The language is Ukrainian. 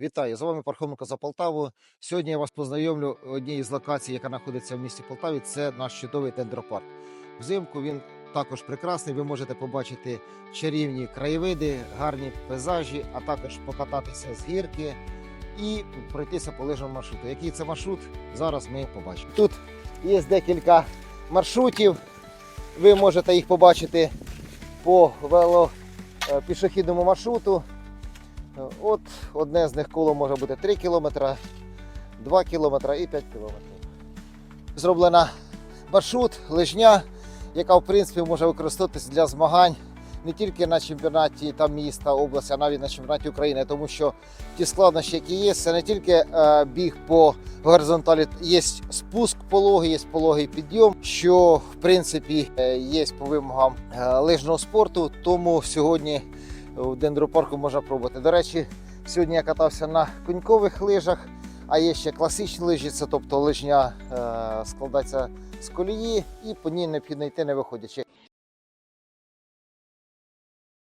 Вітаю, з вами Пархоменко за Полтаву. Сьогодні я вас познайомлю однією з локацій, яка знаходиться в місті Полтаві. Це наш чудовий дендропарк. Взимку він також прекрасний. Ви можете побачити чарівні краєвиди, гарні пейзажі, а також покататися з гірки і пройтися по лижному маршруту. Який це маршрут? Зараз ми побачимо. Тут є декілька маршрутів. Ви можете їх побачити по вело е, маршруту. От одне з них коло може бути 3 км, 2 км і 5 км. Зроблена маршрут, лижня, яка в принципі може використовуватися для змагань не тільки на чемпіонаті там, міста, області, а навіть на чемпіонаті України, тому що ті складнощі, які є, це не тільки е, біг по горизонталі, є спуск пологий, є пологий підйом, що в принципі е, є по вимогам е, лижного спорту. Тому сьогодні в дендропарку можна пробувати. До речі, сьогодні я катався на конькових лижах, а є ще класичні лижі, це тобто лижня е, складається з колії і по ній необхідно йти не виходячи.